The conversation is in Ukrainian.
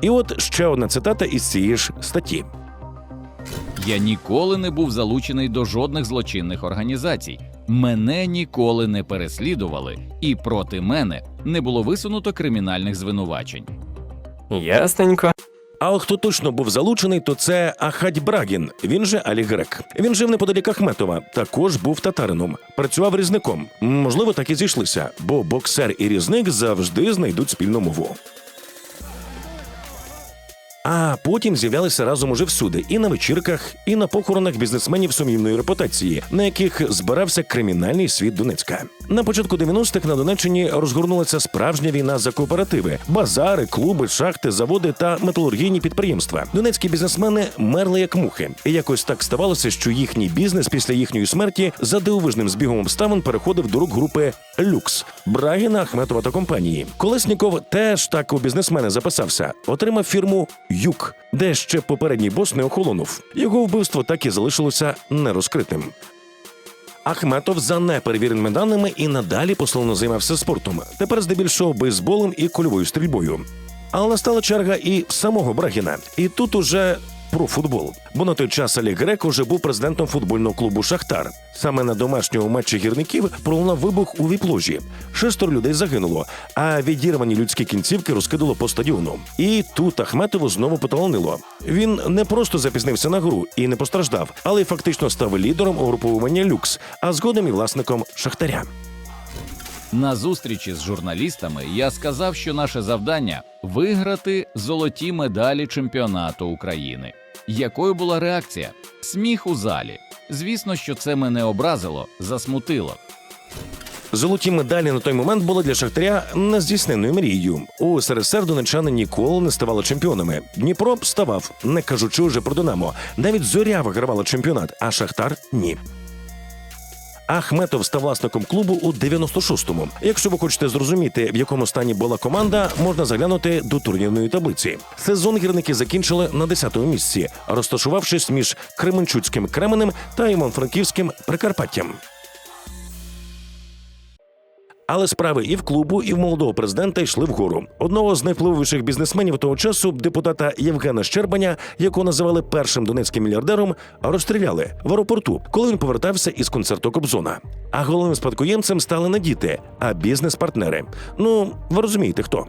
І от ще одна цитата із цієї ж статті. Я ніколи не був залучений до жодних злочинних організацій. Мене ніколи не переслідували, і проти мене не було висунуто кримінальних звинувачень. Ясненько. А от хто точно був залучений, то це Ахадь Брагін. Він же Алі Грек. Він жив неподалік Ахметова. Також був татарином. Працював різником. Можливо, так і зійшлися, бо боксер і різник завжди знайдуть спільну мову. А потім з'являлися разом уже всюди, і на вечірках, і на похоронах бізнесменів сумнівної репутації, на яких збирався кримінальний світ Донецька. На початку 90-х на Донеччині розгорнулася справжня війна за кооперативи, базари, клуби, шахти, заводи та металургійні підприємства. Донецькі бізнесмени мерли як мухи, і якось так ставалося, що їхній бізнес після їхньої смерті за дивовижним збігом обставин переходив до рук групи Люкс Брагіна, Ахметова та компанії. Колесніков теж так у бізнесмени записався, отримав фірму Юк, де ще попередній бос не охолонув. Його вбивство так і залишилося нерозкритим. Ахметов за неперевіреними даними і надалі пословно займався спортом. Тепер здебільшого бейсболом і кульовою стрільбою. Але настала черга і самого Брагіна. І тут уже про футбол. Бо на той час Алі Грек уже був президентом футбольного клубу Шахтар. Саме на домашньому матчі гірників пролунав вибух у віп-ложі. Шестеро людей загинуло, а відірвані людські кінцівки розкидало по стадіону. І тут Ахметову знову поталанило. Він не просто запізнився на гру і не постраждав, але й фактично став лідером угруповування люкс, а згодом і власником Шахтаря. На зустрічі з журналістами я сказав, що наше завдання виграти золоті медалі чемпіонату України. Якою була реакція? Сміх у залі. Звісно, що це мене образило, засмутило. Золоті медалі на той момент були для Шахтаря нездійсненною мрією. У СРСР донечани ніколи не ставали чемпіонами. Дніпро ставав, не кажучи вже про Динамо. Навіть зоря вигравала чемпіонат, а Шахтар ні. Ахметов став власником клубу у 96-му. Якщо ви хочете зрозуміти, в якому стані була команда, можна заглянути до турнірної таблиці. Сезон гірники закінчили на 10-му місці, розташувавшись між Кременчуцьким Кременем та Іван-Франківським Прикарпаттям. Але справи і в клубу, і в молодого президента йшли вгору. Одного з найвпливовіших бізнесменів того часу, депутата Євгена Щербаня, якого називали першим донецьким мільярдером, розстріляли в аеропорту, коли він повертався із концерту Кобзона. А головним спадкоємцем стали не діти, а бізнес-партнери. Ну ви розумієте хто.